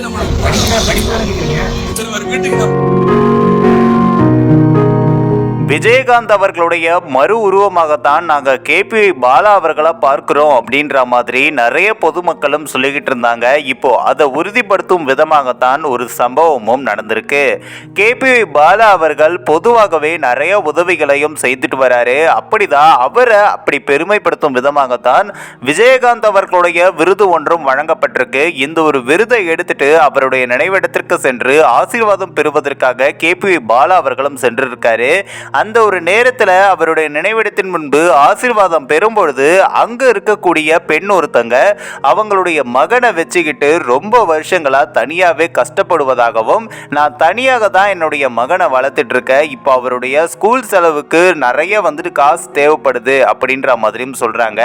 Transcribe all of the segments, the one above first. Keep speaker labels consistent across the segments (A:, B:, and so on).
A: நம்மளுக்கு படிப்பு படிப்பு வீட்டுக்கு தான்
B: விஜயகாந்த் அவர்களுடைய மறு உருவமாகத்தான் நாங்கள் கேபி பாலா அவர்களை பார்க்கிறோம் அப்படின்ற மாதிரி நிறைய பொதுமக்களும் சொல்லிக்கிட்டு இருந்தாங்க. இப்போ அதை உறுதிப்படுத்தும் விதமாகத்தான் ஒரு சம்பவமும் நடந்திருக்கு. கேபி பாலா அவர்கள் பொதுவாகவே நிறைய உதவிகளையும் செய்துட்டு வராரு. அப்படிதான் அவரை அப்படி பெருமைப்படுத்தும் விதமாகத்தான் விஜயகாந்த் அவர்களுடைய விருது ஒன்றும் வழங்கப்பட்டிருக்கு. இந்த ஒரு விருதை எடுத்துட்டு அவருடைய நினைவிடத்திற்கு சென்று ஆசீர்வாதம் பெறுவதற்காக கேபி பாலா அவர்களும் சென்றிருக்காரு. அந்த அந்த ஒரு நேரத்தில் அவருடைய நினைவிடத்தின் முன்பு ஆசீர்வாதம் பெறும்பொழுது அங்கே இருக்கக்கூடிய பெண் ஒருத்தங்க அவங்களுடைய மகனை வச்சுக்கிட்டு ரொம்ப வருஷங்களாக தனியாகவே கஷ்டப்படுவதாகவும் நான் தனியாக தான் என்னுடைய மகனை வளர்த்துட்டு இருக்கேன். இப்போ அவருடைய ஸ்கூல் செலவுக்கு நிறைய வந்துட்டு காசு தேவைப்படுது. அப்படின்ற மாதிரியும் சொல்கிறாங்க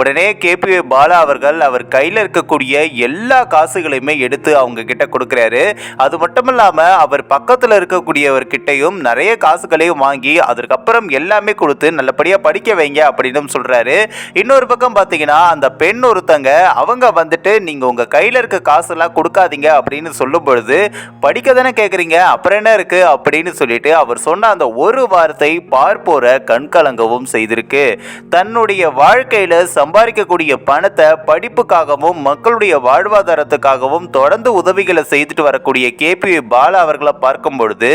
B: உடனே கேபி பாலா அவர்கள் அவர் கையில் இருக்கக்கூடிய எல்லா காசுகளையுமே எடுத்து அவங்க கிட்ட கொடுக்குறாரு. அது மட்டும் இல்லாமல் அவர் பக்கத்தில் இருக்கக்கூடியவர்கிட்டையும் நிறைய காசுகளையும் வாங்கி அதற்கப்புறம் எல்லாமே கொடுத்து நல்லபடியாக படிக்க வைங்க அப்படின்னு சொல்கிறாரு இன்னொரு பக்கம் பார்த்தீங்கன்னா அந்த பெண் ஒருத்தங்க அவங்க வந்துட்டு நீங்கள் உங்கள் கையில் இருக்க காசெல்லாம் கொடுக்காதீங்க அப்படின்னு சொல்லும் பொழுது படிக்க தானே கேட்குறீங்க அப்புறம் என்ன இருக்குது அப்படின்னு சொல்லிட்டு அவர் சொன்ன அந்த ஒரு வார்த்தை பார்ப்போரை கண்கலங்கவும் செய்திருக்கு. தன்னுடைய வாழ்க்கையில் சம்பாதிக்கக்கூடிய பணத்தை படிப்புக்காகவும் மக்களுடைய வாழ்வாதாரத்துக்காகவும் தொடர்ந்து உதவிகளை செய்துட்டு வரக்கூடிய கேபி பாலா அவர்களை பார்க்கும் பொழுது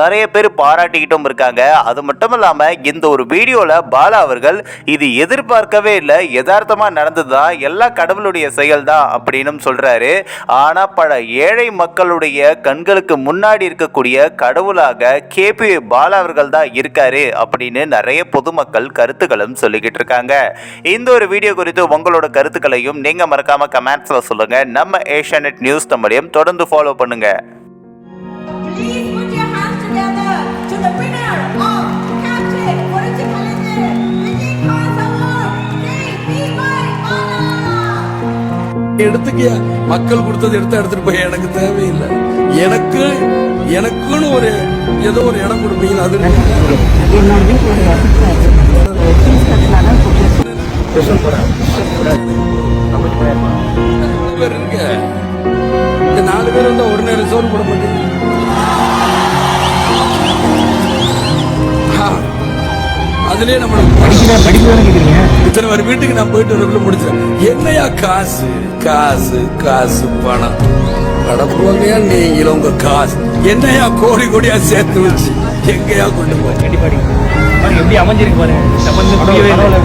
B: நிறைய பேர் பாராட்டிக்கிட்டும் இருக்காங்க. அது மட்டும் இல்லாமல் இந்த ஒரு வீடியோவில் பாலா அவர்கள் இது எதிர்பார்க்கவே இல்லை யதார்த்தமாக நடந்ததுதான் எல்லா கடவுளுடைய செயல் தான் அப்படின்னு சொல்கிறாரு ஆனால் பல ஏழை மக்களுடைய கண்களுக்கு முன்னாடி இருக்கக்கூடிய கடவுளாக கேபி பாலா அவர்கள் தான் இருக்காரு அப்படின்னு நிறைய பொதுமக்கள் கருத்துக்களும் சொல்லிக்கிட்டு இருக்காங்க. இந்த ஒரு வீடியோ குறித்து உங்களோட கருத்துக்களையும் நீங்கள் மறக்காமல் கமெண்ட்ஸில் சொல்லுங்கள் நம்ம ஏஷியானெட் நியூஸ் தமிழையும் தொடர்ந்து ஃபாலோ
C: பண்ணுங்கள்
A: எடுத்துக்கிய? மக்கள் கொடுத்தது எடுத்து எடுத்துட்டு போய் எனக்கு தேவையில்லை. எனக்கு எனக்குன்னு ஒரு ஏதோ ஒரு இடம் கொடுப்பீங்க அது இருக்க இந்த நாலு பேர் வந்து ஒரு நேரம் சோறு போட மாட்டீங்க அதுலயே நம்மளுக்கு இத்தனை ஒரு வீட்டுக்கு நான் போயிட்டு வரக்குள்ள முடிச்சேன் என்னையா காசு? காசு காசு பணம். கடப்புவாங்கயா நீங்களும் உங்க காசு. என்னையா கோடி கோடியா சேர்த்து வச்சு எங்கயா கொண்டு போய்
D: எப்படி அமைஞ்சிருக்கு பாருங்க. சம்பந்தம் புரியவே இல்லை.